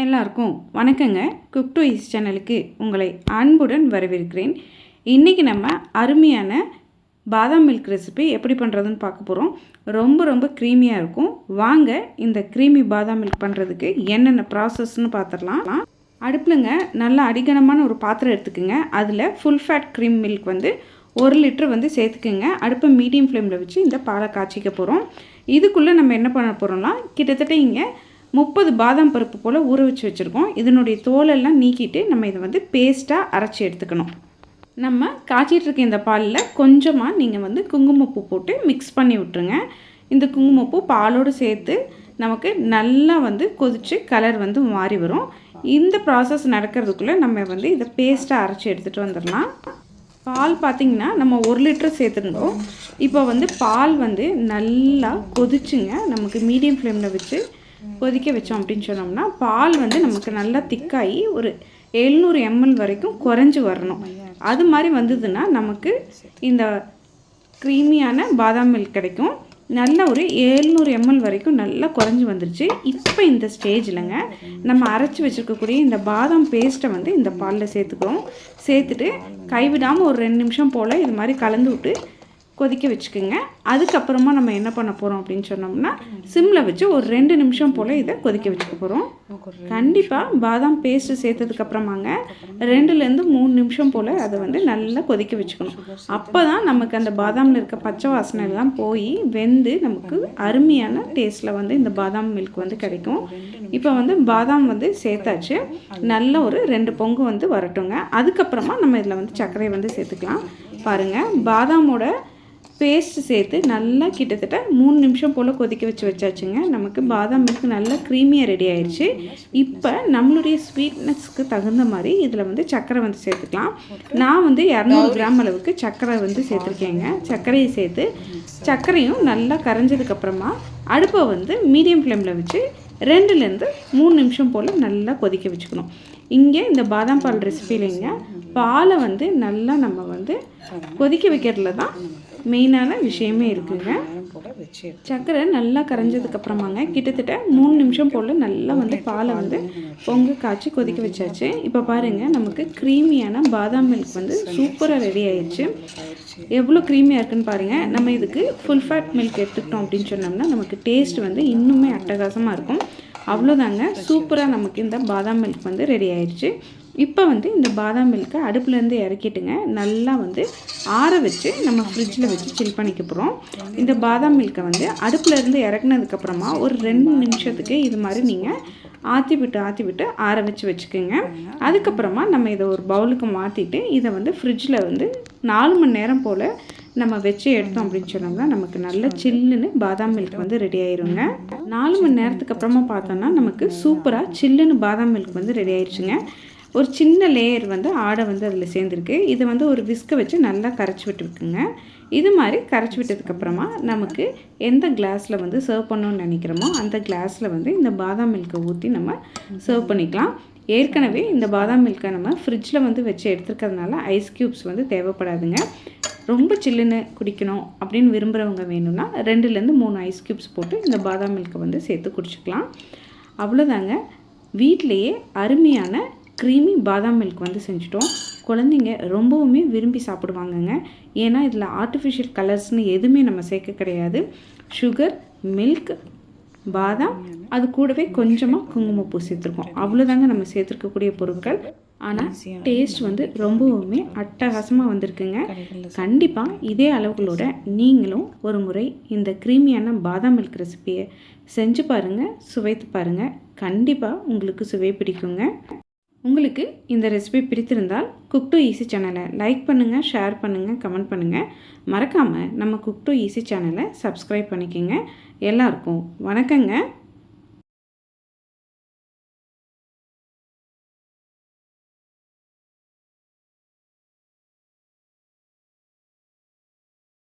எல்லாருக்கும் வணக்கங்க. Cook to ease சேனலுக்கு உங்களை அன்புடன் வரவேற்கிறேன். இன்றைக்கி நம்ம அருமையான பாதாம் மில்க் ரெசிபி எப்படி பண்ணுறதுன்னு பார்க்க போகிறோம் ரொம்ப ரொம்ப க்ரீமியாக இருக்கும். வாங்க இந்த க்ரீமி பாதாம் மில்க் பண்ணுறதுக்கு என்னென்ன ப்ராசஸ்ன்னு பார்த்துடலாம். அடுப்புலங்க நல்லா அடிகனமான ஒரு பாத்திரம் எடுத்துக்கோங்க. அதில் ஃபுல் ஃபேட் க்ரீம் மில்க் வந்து ஒரு லிட்டர் வந்து சேர்த்துக்குங்க. அடுப்பை மீடியம் ஃப்ளேமில் வச்சு இந்த பாலை காய்ச்சிக்க போகிறோம் இதுக்குள்ளே நம்ம என்ன பண்ண போகிறோம்னா கிட்டத்தட்ட இங்கே முப்பது பாதாம் பருப்பு போல் ஊற வச்சு வச்சுருக்கோம். இதனுடைய தோலெல்லாம் நீக்கிட்டு நம்ம இதை வந்து பேஸ்ட்டாக அரைச்சி எடுத்துக்கணும். நம்ம காய்ச்சிட்ருக்க இந்த பாலில் கொஞ்சமாக நீங்கள் வந்து குங்குமப்பூ போட்டு மிக்ஸ் பண்ணி விட்டுருங்க. இந்த குங்குமப்பூ பாலோடு சேர்த்து நமக்கு நல்லா வந்து கொதித்து கலர் வந்து மாறி வரும். இந்த ப்ராசஸ் நடக்கிறதுக்குள்ளே நம்ம வந்து இதை பேஸ்ட்டாக அரைச்சி எடுத்துகிட்டு வந்துடலாம். பால் பார்த்திங்கன்னா நம்ம ஒரு லிட்டர் சேர்த்துருந்தோம். இப்போ வந்து பால் வந்து நல்லா கொதிச்சுங்க. நமக்கு மீடியம் ஃப்ளேமில் வச்சு கொதிக்க வச்சோம் அப்படின்னு சொன்னோம்னா பால் வந்து நமக்கு நல்லா திக்காகி ஒரு எழுநூறு எம்எல் வரைக்கும் குறைஞ்சி வரணும். அது மாதிரி வந்ததுன்னா நமக்கு இந்த க்ரீமியான பாதாம் மில்க் கிடைக்கும். நல்ல ஒரு ஏழ்நூறு எம்எல் வரைக்கும் நல்லா குறைஞ்சி வந்துருச்சு. இப்போ இந்த ஸ்டேஜில்ங்க நம்ம அரைச்சி வச்சுருக்கக்கூடிய இந்த பாதாம் பேஸ்ட்டை வந்து இந்த பாலில் சேர்த்துக்கிறோம். சேர்த்துட்டு கைவிடாமல் ஒரு ரெண்டு நிமிஷம் போல் இது மாதிரி கலந்து விட்டு கொதிக்க வச்சுக்கோங்க. அதுக்கப்புறமா நம்ம என்ன பண்ண போகிறோம் அப்படின்னு சொன்னோம்னா சிம்மில் வச்சு ஒரு ரெண்டு நிமிஷம் போல் இதை கொதிக்க வச்சுக்க போகிறோம் கண்டிப்பாக பாதாம் பேஸ்ட்டு சேர்த்ததுக்கப்புறமாங்க ரெண்டுலேருந்து மூணு நிமிஷம் போல் அதை வந்து நல்லா கொதிக்க வச்சுக்கணும். அப்போ தான் நமக்கு அந்த பாதாமில் இருக்க பச்சை வாசனை எல்லாம் போய் வெந்து நமக்கு அருமையான டேஸ்ட்டில் வந்து இந்த பாதாம் மில்க் வந்து கிடைக்கும். இப்போ வந்து பாதாம் வந்து சேர்த்தாச்சு. நல்ல ஒரு ரெண்டு பொங்கு வந்து வரட்டுங்க. அதுக்கப்புறமா நம்ம இதில் வந்து சர்க்கரை வந்து சேர்த்துக்கலாம். பாருங்கள் பாதாமோட பேஸ்ட் சேர்த்து நல்லா கிட்டத்தட்ட மூணு நிமிஷம் போல் கொதிக்க வச்சு வச்சாச்சுங்க. நமக்கு பாதாம் மில்க் நல்லா க்ரீமியாக ரெடி ஆயிடுச்சு இப்போ நம்மளுடைய ஸ்வீட்னஸ்க்கு தகுந்த மாதிரி இதில் வந்து சர்க்கரை வந்து சேர்த்துக்கலாம். நான் வந்து இரநூறு கிராம் அளவுக்கு சர்க்கரை வந்து சேர்த்துருக்கேங்க. சர்க்கரையை சேர்த்து சர்க்கரையும் நல்லா கரைஞ்சதுக்கப்புறமா அடுப்பை வந்து மீடியம் ஃப்ளேமில் வச்சு ரெண்டுலேருந்து மூணு நிமிஷம் போல் நல்லா கொதிக்க வச்சுக்கணும். இங்கே இந்த பாதாம் பால் ரெசிபியிலைங்க பாலை வந்து நல்லா நம்ம வந்து கொதிக்க வைக்கிறதுல தான் மெயினான விஷயமே இருக்குங்க. சர்க்கரை நல்லா கரைஞ்சதுக்கப்புறமாங்க கிட்டத்தட்ட மூணு நிமிஷம் போல் நல்லா வந்து பாலை வந்து பொங்க காய்ச்சி கொதிக்க வச்சாச்சு. இப்போ பாருங்கள் நமக்கு க்ரீமியான பாதாம் மில்க் வந்து சூப்பராக ரெடி ஆயிடுச்சு. எவ்வளோ க்ரீமியாக இருக்குன்னு பாருங்கள் நம்ம இதுக்கு ஃபுல் ஃபேட் மில்க் எடுத்துக்கிட்டோம் அப்படின்னு சொன்னோம்னா நமக்கு டேஸ்ட் வந்து இன்னுமே அட்டகாசமாக இருக்கும். அவ்வளோதாங்க சூப்பராக நமக்கு இந்த பாதாம் மில்க் வந்து ரெடி ஆயிடுச்சு. இப்போ வந்து இந்த பாதாம் மில்க்கை அடுப்புலேருந்து இறக்கிட்டுங்க. நல்லா வந்து ஆற வச்சு நம்ம ஃப்ரிட்ஜில் வச்சு சில் பண்ணிக்க போகிறோம் இந்த பாதாம் மில்க்கை வந்து அடுப்புலேருந்து இறக்குனதுக்கப்புறமா ஒரு ரெண்டு நிமிஷத்துக்கு இது மாதிரி நீங்கள் ஆற்றி விட்டு ஆற்றி விட்டு ஆற வச்சு வச்சுக்கோங்க அதுக்கப்புறமா நம்ம இதை ஒரு பவுலுக்கு மாற்றிட்டு இதை வந்து ஃப்ரிட்ஜில் வந்து நாலு மணி நேரம் போல் நம்ம வச்சு எடுத்தோம் அப்படின்னு சொன்னோம்னா நமக்கு நல்ல சில்லுன்னு பாதாம் மில்க் வந்து ரெடி ஆயிருங்க. நாலு மணி நேரத்துக்கு அப்புறமா பார்த்தோம்னா நமக்கு சூப்பராக சில்லுன்னு பாதாம் மில்க் வந்து ரெடி ஆயிடுச்சுங்க ஒரு சின்ன லேயர் வந்து ஆடை வந்து அதில் சேர்ந்துருக்கு. இதை வந்து ஒரு விஸ்கை வச்சு நல்லா கரைச்சி விட்டுருக்குங்க. இது மாதிரி கரைச்சி விட்டதுக்கப்புறமா நமக்கு எந்த கிளாஸில் வந்து சர்வ் பண்ணணும்னு நினைக்கிறோமோ அந்த கிளாஸில் வந்து இந்த பாதாம் மில்கை ஊற்றி நம்ம சர்வ் பண்ணிக்கலாம். ஏற்கனவே இந்த பாதாம் மில்கை நம்ம ஃப்ரிட்ஜில் வந்து வச்சு எடுத்துருக்கிறதுனால ஐஸ் க்யூப்ஸ் வந்து தேவைப்படாதுங்க. ரொம்ப சில்லுன்னு குடிக்கணும் அப்படின்னு விரும்புகிறவங்க வேணும்னா ரெண்டுலேருந்து மூணு ஐஸ் க்யூப்ஸ் போட்டு இந்த பாதாம் மில்கை வந்து சேர்த்து குடிச்சிக்கலாம். அவ்வளோதாங்க வீட்டிலையே அருமையான க்ரீமி பாதாம் மில்க் வந்து செஞ்சுட்டோம். குழந்தைங்க ரொம்பவுமே விரும்பி சாப்பிடுவாங்கங்க. ஏன்னா இதில் ஆர்டிஃபிஷியல் கலர்ஸ்னு எதுவுமே நம்ம சேர்க்க கிடையாது. சுகர் மில்க் பாதாம் அது கூடவே கொஞ்சமாக குங்குமப்பூ சேர்த்துருக்கோம். அவ்வளோதாங்க நம்ம சேர்த்துருக்கக்கூடிய பொருட்கள். ஆனால் டேஸ்ட் வந்து ரொம்பவுமே அட்டகாசமாக வந்திருக்குங்க. கண்டிப்பாக இதே அளவுகளோட நீங்களும் ஒரு முறை இந்த க்ரீமியான பாதாம் மில்க் ரெசிப்பியை செஞ்சு பாருங்கள் சுவைத்து பாருங்கள் கண்டிப்பாக உங்களுக்கு சுவை பிடிக்குங்க. உங்களுக்கு இந்த ரெசிபி பிடித்திருந்தால் குக் டு ஈஸி சேனலை லைக் பண்ணுங்கள் ஷேர் பண்ணுங்கள் கமெண்ட் பண்ணுங்கள் மறக்காமல் நம்ம குக் டு ஈஸி சேனலை சப்ஸ்கிரைப் பண்ணிக்கோங்க. எல்லாருக்கும் வணக்கங்க.